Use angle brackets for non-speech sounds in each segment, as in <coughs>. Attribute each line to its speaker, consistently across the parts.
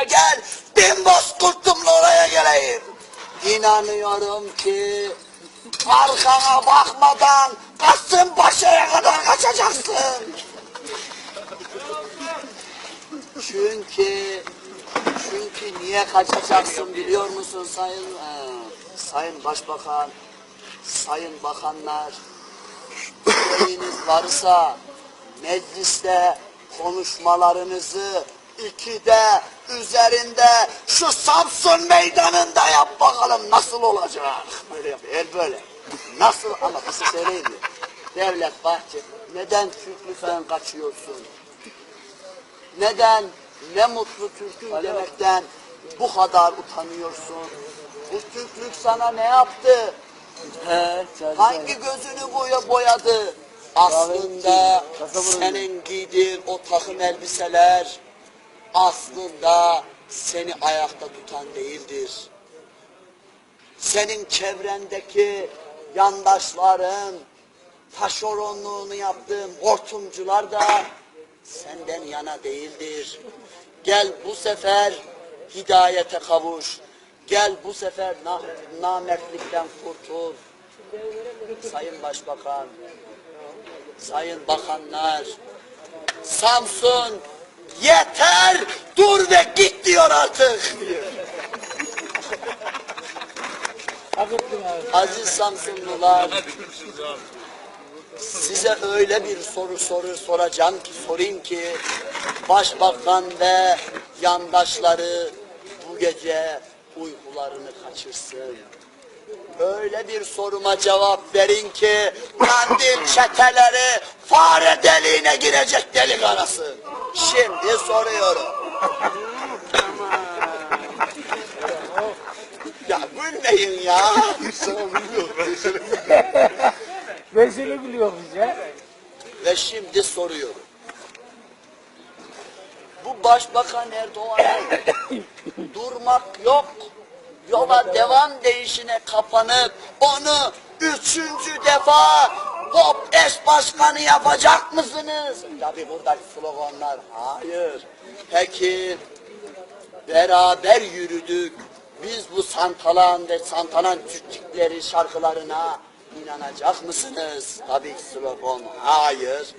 Speaker 1: yerine gel. Bin bozkurtumla oraya geleyim. İnanıyorum ki arkana bakmadan Kasımpaşa'ya kadar kaçacaksın. Çünkü çünkü niye kaçacaksın biliyor musun sayın Ee, sayın başbakan, sayın bakanlar? Yüreğiniz varsa mecliste konuşmalarınızı ikide üzerinde şu Samsun meydanında yap bakalım nasıl olacak? Böyle yap, el böyle. Nasıl ama bir şey söyleyeyim mi? Devlet Bahçeli neden Türklükten kaçıyorsun? Neden ne mutlu Türk'üm demekten bu kadar utanıyorsun? Bu Türklük sana ne yaptı?
Speaker 2: He,
Speaker 1: Hangi gözünü boya boyadı? Aslında senin giydiğin o takım elbiseler aslında seni ayakta tutan değildir. Senin çevrendeki yandaşların taşeronluğunu yaptığın hortumcular da senden yana değildir. Gel bu sefer hidayete kavuş. Gel bu sefer na namertlikten kurtul. Sayın Başbakan, Sayın Bakanlar, Samsun yeter dur ve git diyor artık. Aziz Samsunlular, size öyle bir soru soru soracağım ki sorayım ki Başbakan ve yandaşları bu gece uykularını kaçırsın. Öyle bir soruma cevap verin ki kandil çeteleri fare deliğine girecek delik arası. Şimdi soruyorum. ya gülmeyin ya.
Speaker 2: Vesile gülüyor bize.
Speaker 1: Ve şimdi soruyorum. Bu Başbakan Erdoğan'ın <coughs> durmak yok, yola devam değişine kapanıp onu üçüncü defa hop eş başkanı yapacak mısınız? Tabi buradaki sloganlar hayır. Peki beraber yürüdük. Biz bu Santalan ve Santalan Türkçükleri şarkılarına inanacak mısınız? Tabii ki slogan hayır.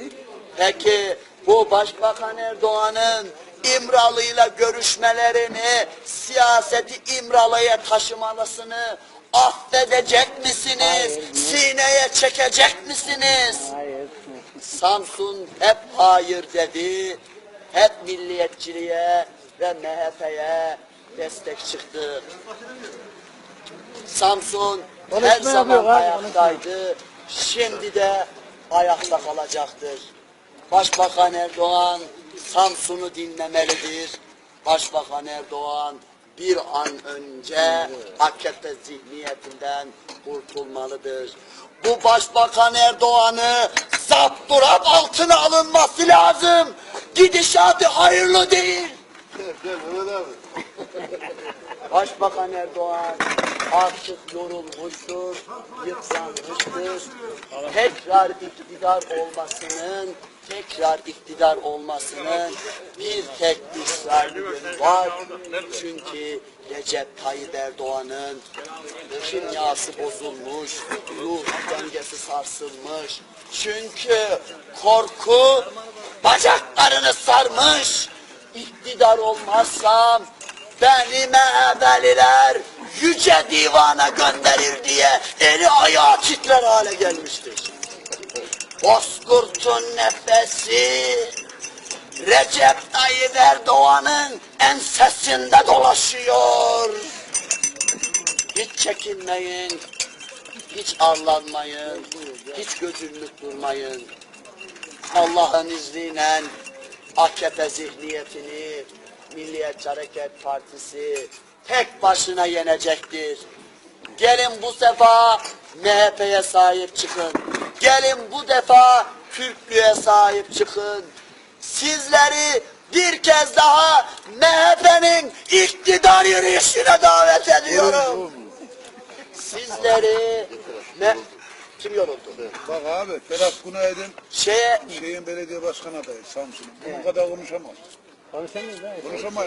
Speaker 1: Peki bu Başbakan Erdoğan'ın İmralı'yla görüşmelerini, siyaseti İmralı'ya taşımalısını affedecek misiniz? Sineye çekecek misiniz?
Speaker 2: Hayır.
Speaker 1: Samsun hep hayır dedi, hep milliyetçiliğe ve MHP'ye destek çıktı. Samsun her zaman ayaktaydı, şimdi de ayakta kalacaktır. Başbakan Erdoğan Samsun'u dinlemelidir. Başbakan Erdoğan bir an önce AKP zihniyetinden kurtulmalıdır. Bu Başbakan Erdoğan'ı zapturapt altına alınması lazım. Gidişatı hayırlı değil. Başbakan Erdoğan artık yorulmuştur, yıpranmıştır. Tekrar iktidar olmasının, tekrar iktidar olmasının bir tek ısrarlı yönü var. Çünkü Recep Tayyip Erdoğan'ın kimyası bozulmuş, ruh dengesi sarsılmış. Çünkü korku bacaklarını sarmış. İktidar olmazsam beni mehebeliler yüce divana gönderir diye eli ayağı titrer hale gelmiştir. Bozkurt'un nefesi Recep Tayyip Erdoğan'ın ensesinde dolaşıyor. Hiç çekinmeyin, hiç arlanmayın, hiç gözünlük durmayın. Allah'ın izniyle AKP zihniyetini Milliyetçi Hareket Partisi tek başına yenecektir. Gelin bu sefa MHP'ye sahip çıkın. Gelin bu defa Türklüğe sahip çıkın. Sizleri bir kez daha MHP'nin iktidar yürüyüşüne davet ediyorum. Sizleri me kim yoruldu?
Speaker 3: Bak abi Ferhat Günaydın
Speaker 1: Şeye
Speaker 3: şeyin belediye başkan adayı Samsun'un. Bunun kadar konuşamaz.
Speaker 2: Konuşamıyoruz abi.
Speaker 3: Konuşamaz.